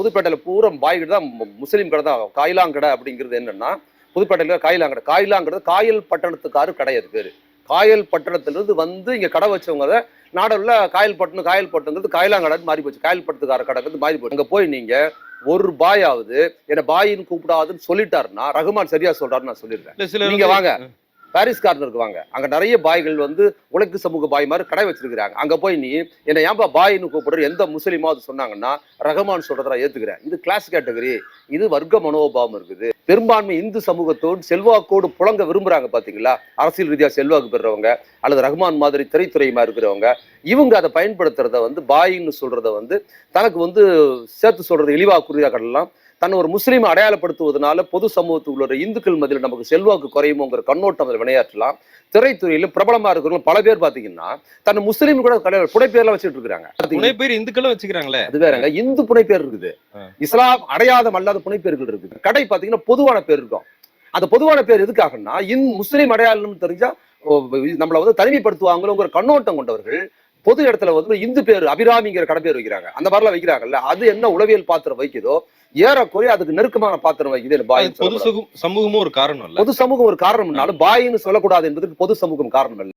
புதுப்பேட்டையில பூரா பாய் கடை தான் முஸ்லீம் கடை தான். காயிலாங்கடை அப்படிங்கிறது என்னன்னா புதுப்பேட்டையில காயிலாங்கடை. காயிலாங்கிறது காயல் பட்டணத்துக்காரு கடை அது பேரு. காயல் பட்டணத்திலிருந்து வந்து இங்க கடை வச்சவங்க நாடல்ல காயல் பட்டணம் காயல் பட்டணங்கிறது காயிலாங்கடைன்னு மாறி போச்சு. காயல் பட்டத்துக்கார கடைங்கிறது மாறி போச்சு. அங்க போய் நீங்க ஒரு பாயாவது என்ன பாயின்னு கூப்பிடாதுன்னு சொல்லிட்டாருன்னா ரகுமான் சரியா சொல்றாருன்னு நான் சொல்லியிருக்கேன் இல்ல சில நீங்க வாங்க. பாரிஸ் கார்னருக்கு வாங்க. அங்க நிறைய பாய்கள் வந்து உலக சமூக பாய் மாதிரி கடை வச்சிருக்கிறாங்க. அங்க போய் நீ என்னை ஏன்பா பாய்னு கூப்பிடுற எந்த முஸ்லீமாவது சொன்னாங்கன்னா ரஹமான் சொல்றதை நான் ஏத்துக்கிறேன். இது கிளாஸ் கேட்டகரி இது வர்க்க மனோபாவம் இருக்குது. பெரும்பான்மை இந்து சமூகத்தோடு செல்வாக்கோடு புழங்க விரும்புறாங்க பாத்தீங்களா? அரசியல் ரீதியா செல்வாக்கு பெறுறவங்க அல்லது ரஹ்மான் மாதிரி திரைத்துறையுமா இருக்கிறவங்க இவங்க அதை பயன்படுத்துறத வந்து பாயின்னு சொல்றத வந்து தனக்கு வந்து சேர்த்து சொல்றது இழிவாக குறியாக கடலாம் தன்னை ஒரு முஸ்லீம் அடையாளப்படுத்துவதனால பொது சமூகத்துக்குள்ள உள்ள இந்துக்கள் மத்தியில் நமக்கு செல்வாக்கு குறையுமோங்கிற கண்ணோட்டம் அதில் விளையாற்றலாம் திரைத்துறையில பிரபலமா இருக்கிறவங்க பல பேர் பாத்தீங்கன்னா தன்னை முஸ்லீம் கூட கல்யாணம் புனைப்பேர்லாம் வச்சுட்டு இருக்காங்க புனை பேர் இந்துக்களும் வச்சுக்கிறாங்களே? அது வேறங்க. இந்து புனைப்பேர் இருக்குது. இஸ்லாம் அடையாத அல்லாத புனைப்பேர்கள் இருக்குது. கடை பாத்தீங்கன்னா பொதுவான பேர் இருக்கும். அந்த பொதுவான பேர் எதுக்காகன்னா இந் முஸ்லீம் அடையாளம்னு தெரிஞ்சா நம்மள வந்து தனிமைப்படுத்துவாங்களோங்கிற கண்ணோட்டம் கொண்டவர்கள் பொது இடத்துல வந்து இந்து பேர் அபிராமிங்கிற கடை பேர் வைக்கிறாங்க. அந்த மாதிரிலாம் வைக்கிறாங்கல்ல. அது என்ன உளவியல் பாத்திரம் வைக்குதோ ஏறக்குறைய அதுக்கு நெருக்கமான பாத்திரம் வைக்குது இல்ல பாய் பொது சமூகம் சமூகமும் ஒரு காரணம் இல்ல. பொது சமூகம் ஒரு காரணம்னாலும் பாயின்னு சொல்லக்கூடாது என்பதுக்கு பொது சமூகம் காரணம் இல்லை.